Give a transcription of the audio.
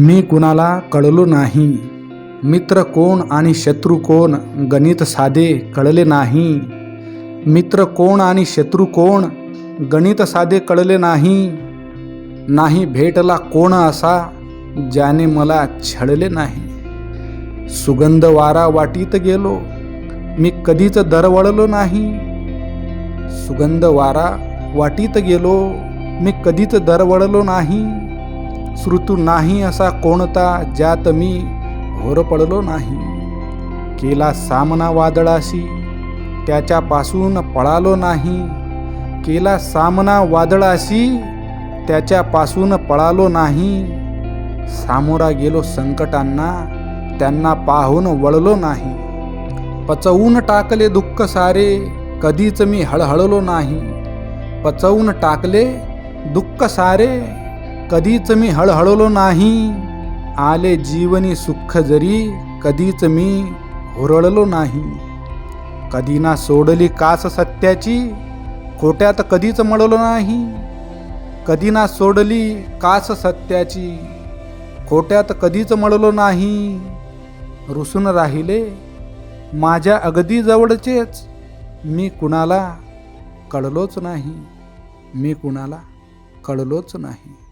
मी कुणाला कळलो नाही. मित्र कोण आणि शत्रू कोण गणित साधे कळले नाही. मित्र कोण आणि शत्रू कोण गणित साधे कळले नाही. नाही भेटला कोण असा ज्याने मला छळले नाही. सुगंध वारा वाटीत गेलो मी कधीच दरवळलो नाही. सुगंध वारा वाटीत गेलो मी कधीच दरवळलो नाही. श्रुतू नाही असा कोणता ज्यात मी होरपळलो नाही. केला सामना वादळाशी त्याच्यापासून पळालो नाही. केला सामना वादळाशी त्याच्यापासून पळालो नाही. सामोरा गेलो संकटांना त्यांना पाहून वळलो नाही. पचवून टाकले दुःख सारे कधीच मी हळहळलो नाही. पचवून टाकले दुःख सारे कधीच मी हळहळलो नाही. आले जीवनी सुख जरी कधीच मी हुरळलो नाही. कधी ना सोडली कास सत्याची खोट्यात कधीच मळलो नाही. कधी ना सोडली कास सत्याची खोट्यात कधीच मळलो नाही. रुसून राहिले माझ्या अगदी जवळचेच मी कुणाला कळलोच नाही. मी कुणाला कळलोच नाही.